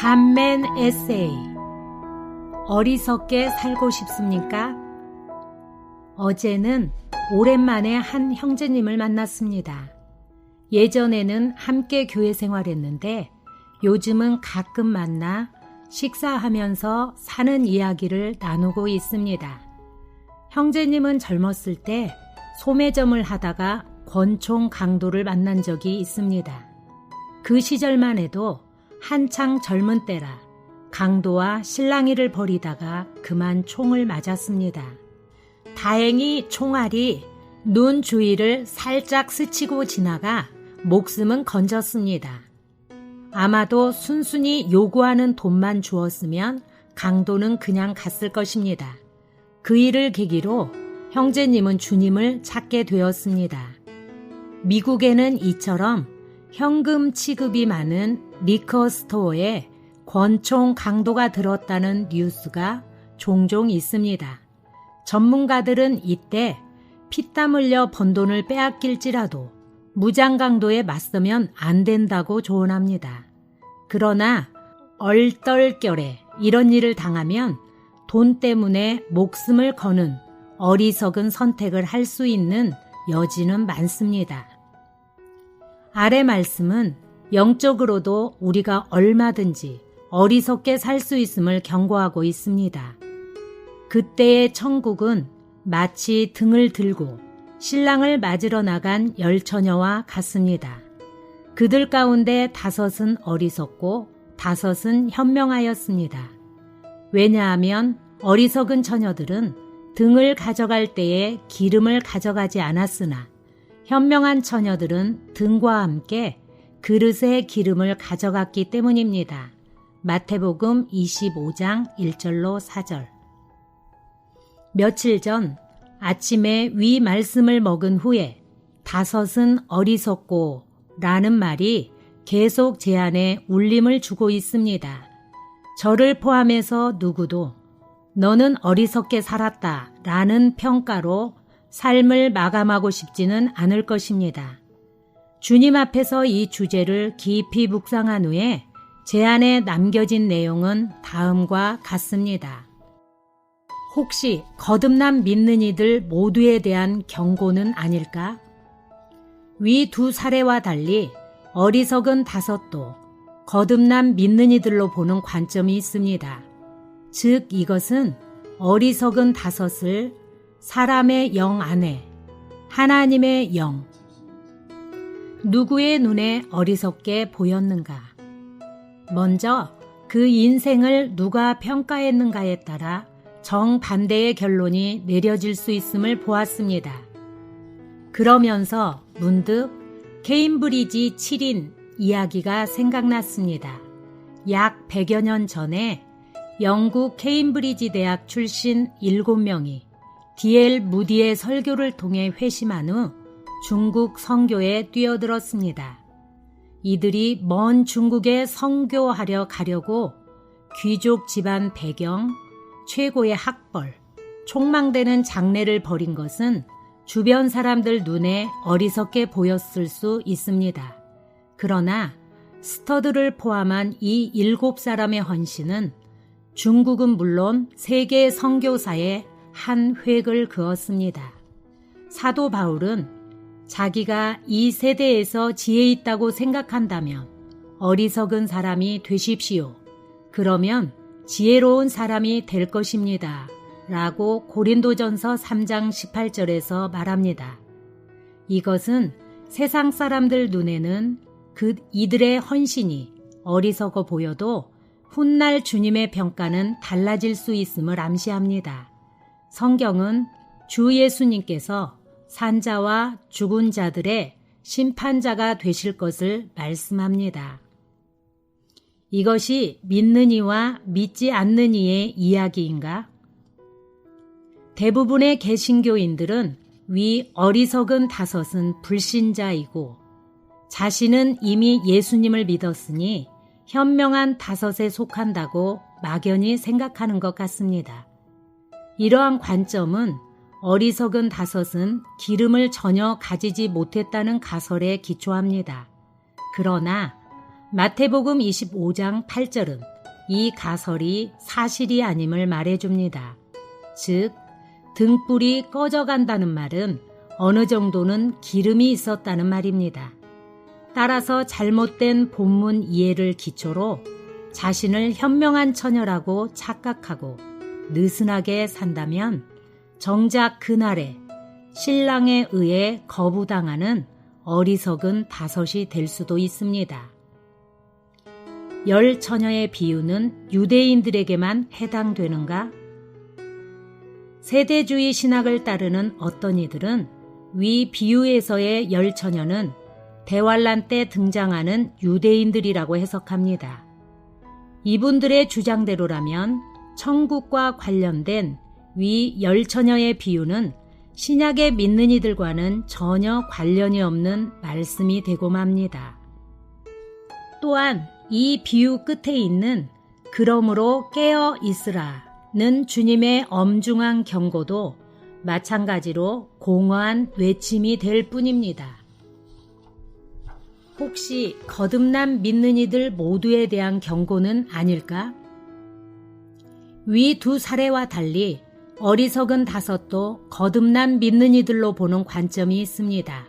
간맨 에세이 어리석게 살고 싶습니까? 어제는 오랜만에 한 형제님을 만났습니다. 예전에는 함께 교회 생활했는데 요즘은 가끔 만나 식사하면서 사는 이야기를 나누고 있습니다. 형제님은 젊었을 때 소매점을 하다가 권총 강도를 만난 적이 있습니다. 그 시절만 해도 한창 젊은 때라 강도와 실랑이를 벌이다가 그만 총을 맞았습니다. 다행히 총알이 눈 주위를 살짝 스치고 지나가 목숨은 건졌습니다. 아마도 순순히 요구하는 돈만 주었으면 강도는 그냥 갔을 것입니다. 그 일을 계기로 형제님은 주님을 찾게 되었습니다. 미국에는 이처럼 현금 취급이 많은 리커 스토어에 권총 강도가 들었다는 뉴스가 종종 있습니다. 전문가들은 이때 피땀 흘려 번 돈을 빼앗길지라도 무장 강도에 맞서면 안 된다고 조언합니다. 그러나 얼떨결에 이런 일을 당하면 돈 때문에 목숨을 거는 어리석은 선택을 할 수 있는 여지는 많습니다. 아래 말씀은 영적으로도 우리가 얼마든지 어리석게 살 수 있음을 경고하고 있습니다. 그때의 천국은 마치 등을 들고 신랑을 맞으러 나간 열 처녀와 같습니다. 그들 가운데 다섯은 어리석고 다섯은 현명하였습니다. 왜냐하면 어리석은 처녀들은 등을 가져갈 때에 기름을 가져가지 않았으나 현명한 처녀들은 등과 함께 그릇에 기름을 가져갔기 때문입니다. 마태복음 25장 1절로 4절. 며칠 전 아침에 위 말씀을 먹은 후에 다섯은 어리석고 라는 말이 계속 제 안에 울림을 주고 있습니다. 저를 포함해서 누구도 너는 어리석게 살았다 라는 평가로 삶을 마감하고 싶지는 않을 것입니다. 주님 앞에서 이 주제를 깊이 묵상한 후에 제 안에 남겨진 내용은 다음과 같습니다. 혹시 거듭난 믿는 이들 모두에 대한 경고는 아닐까? 위 두 사례와 달리 어리석은 다섯도 거듭난 믿는 이들로 보는 관점이 있습니다. 즉 이것은 어리석은 다섯을 사람의 영 안에 하나님의 영 누구의 눈에 어리석게 보였는가? 먼저 그 인생을 누가 평가했는가에 따라 정반대의 결론이 내려질 수 있음을 보았습니다. 그러면서 문득 케임브리지 7인 이야기가 생각났습니다. 약 100여 년 전에 영국 케임브리지 대학 출신 7명이 디엘 무디의 설교를 통해 회심한 후 중국 성교에 뛰어들었습니다. 이들이 먼 중국에 성교하려 가려고 귀족 집안 배경, 최고의 학벌, 촉망되는 장래를 벌인 것은 주변 사람들 눈에 어리석게 보였을 수 있습니다. 그러나 스터드를 포함한 이 일곱 사람의 헌신은 중국은 물론 세계 성교사의 한 획을 그었습니다. 사도 바울은 자기가 이 세대에서 지혜 있다고 생각한다면 어리석은 사람이 되십시오. 그러면 지혜로운 사람이 될 것입니다. 라고 고린도전서 3장 18절에서 말합니다. 이것은 세상 사람들 눈에는 그 이들의 헌신이 어리석어 보여도 훗날 주님의 평가는 달라질 수 있음을 암시합니다. 성경은 주 예수님께서 산자와 죽은 자들의 심판자가 되실 것을 말씀합니다. 이것이 믿는 이와 믿지 않는 이의 이야기인가? 대부분의 개신교인들은 위 어리석은 다섯은 불신자이고 자신은 이미 예수님을 믿었으니 현명한 다섯에 속한다고 막연히 생각하는 것 같습니다. 이러한 관점은 어리석은 다섯은 기름을 전혀 가지지 못했다는 가설에 기초합니다. 그러나 마태복음 25장 8절은 이 가설이 사실이 아님을 말해줍니다. 즉, 등불이 꺼져간다는 말은 어느 정도는 기름이 있었다는 말입니다. 따라서 잘못된 본문 이해를 기초로 자신을 현명한 처녀라고 착각하고 느슨하게 산다면 정작 그날에 신랑에 의해 거부당하는 어리석은 다섯이 될 수도 있습니다. 열 처녀의 비유는 유대인들에게만 해당되는가? 세대주의 신학을 따르는 어떤 이들은 위 비유에서의 열 처녀는 대환란 때 등장하는 유대인들이라고 해석합니다. 이분들의 주장대로라면 천국과 관련된 위 열처녀의 비유는 신약에 믿는 이들과는 전혀 관련이 없는 말씀이 되고 맙니다. 또한 이 비유 끝에 있는 그러므로 깨어 있으라는 주님의 엄중한 경고도 마찬가지로 공허한 외침이 될 뿐입니다. 혹시 거듭난 믿는 이들 모두에 대한 경고는 아닐까? 위 두 사례와 달리 어리석은 다섯도 거듭난 믿는 이들로 보는 관점이 있습니다.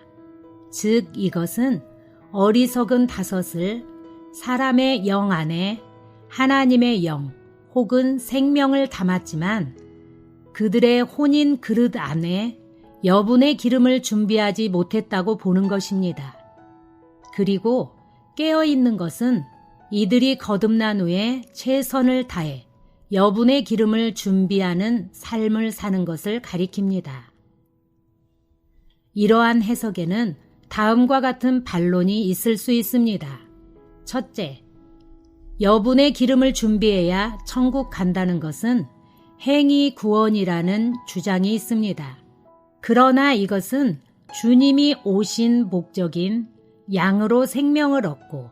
즉 이것은 어리석은 다섯을 사람의 영 안에 하나님의 영 혹은 생명을 담았지만 그들의 혼인 그릇 안에 여분의 기름을 준비하지 못했다고 보는 것입니다. 그리고 깨어 있는 것은 이들이 거듭난 후에 최선을 다해 여분의 기름을 준비하는 삶을 사는 것을 가리킵니다. 이러한 해석에는 다음과 같은 반론이 있을 수 있습니다. 첫째, 여분의 기름을 준비해야 천국 간다는 것은 행위 구원이라는 주장이 있습니다. 그러나 이것은 주님이 오신 목적인 양으로 생명을 얻고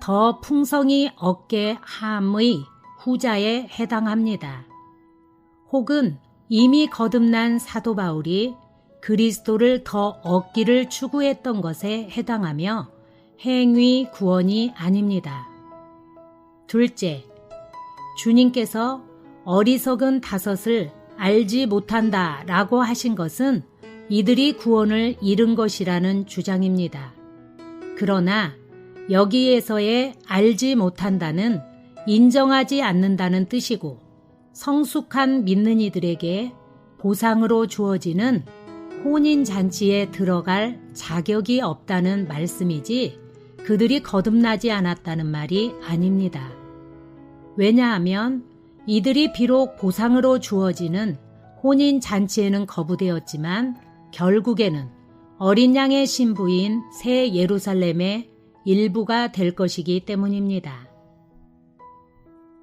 더 풍성히 얻게 함의 후자에 해당합니다. 혹은 이미 거듭난 사도 바울이 그리스도를 더 얻기를 추구했던 것에 해당하며 행위 구원이 아닙니다. 둘째, 주님께서 어리석은 다섯을 알지 못한다 라고 하신 것은 이들이 구원을 잃은 것이라는 주장입니다. 그러나 여기에서의 알지 못한다는 인정하지 않는다는 뜻이고 성숙한 믿는 이들에게 보상으로 주어지는 혼인잔치에 들어갈 자격이 없다는 말씀이지 그들이 거듭나지 않았다는 말이 아닙니다. 왜냐하면 이들이 비록 보상으로 주어지는 혼인잔치에는 거부되었지만 결국에는 어린 양의 신부인 새 예루살렘의 일부가 될 것이기 때문입니다.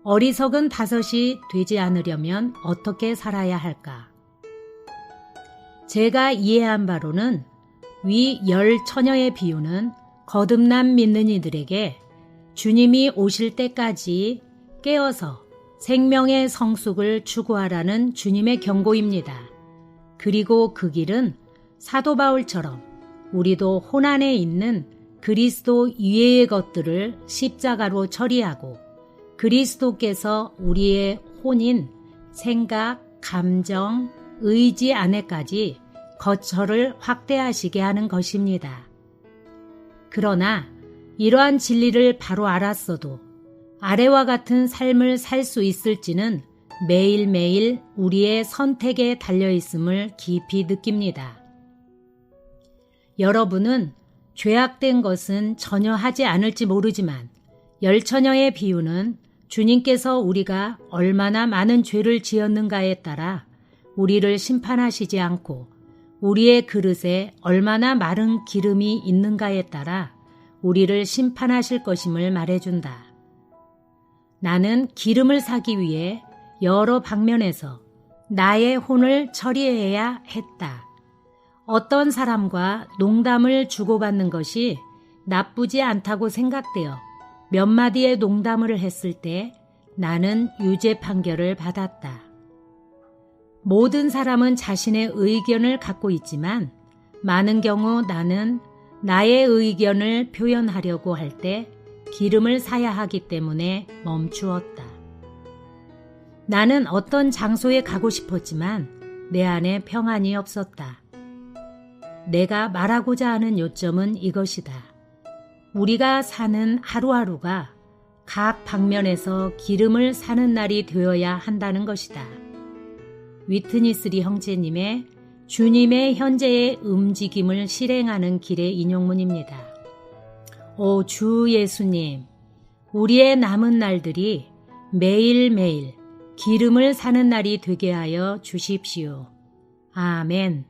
어리석은 다섯이 되지 않으려면 어떻게 살아야 할까? 제가 이해한 바로는 위 열 처녀의 비유는 거듭난 믿는 이들에게 주님이 오실 때까지 깨어서 생명의 성숙을 추구하라는 주님의 경고입니다. 그리고 그 길은 사도 바울처럼 우리도 혼안에 있는 그리스도 이외의 것들을 십자가로 처리하고 그리스도께서 우리의 혼인, 생각, 감정, 의지 안에까지 거처를 확대하시게 하는 것입니다. 그러나 이러한 진리를 바로 알았어도 아래와 같은 삶을 살 수 있을지는 매일매일 우리의 선택에 달려 있음을 깊이 느낍니다. 여러분은 죄악된 것은 전혀 하지 않을지 모르지만 열처녀의 비유는 주님께서 우리가 얼마나 많은 죄를 지었는가에 따라 우리를 심판하시지 않고 우리의 그릇에 얼마나 마른 기름이 있는가에 따라 우리를 심판하실 것임을 말해준다. 나는 기름을 사기 위해 여러 방면에서 나의 혼을 처리해야 했다. 어떤 사람과 농담을 주고받는 것이 나쁘지 않다고 생각되어 몇 마디의 농담을 했을 때 나는 유죄 판결을 받았다. 모든 사람은 자신의 의견을 갖고 있지만 많은 경우 나는 나의 의견을 표현하려고 할 때 기름을 사야 하기 때문에 멈추었다. 나는 어떤 장소에 가고 싶었지만 내 안에 평안이 없었다. 내가 말하고자 하는 요점은 이것이다. 우리가 사는 하루하루가 각 방면에서 기름을 사는 날이 되어야 한다는 것이다. 위트니스리 형제님의 주님의 현재의 움직임을 실행하는 길의 인용문입니다. 오 주 예수님, 우리의 남은 날들이 매일매일 기름을 사는 날이 되게 하여 주십시오. 아멘.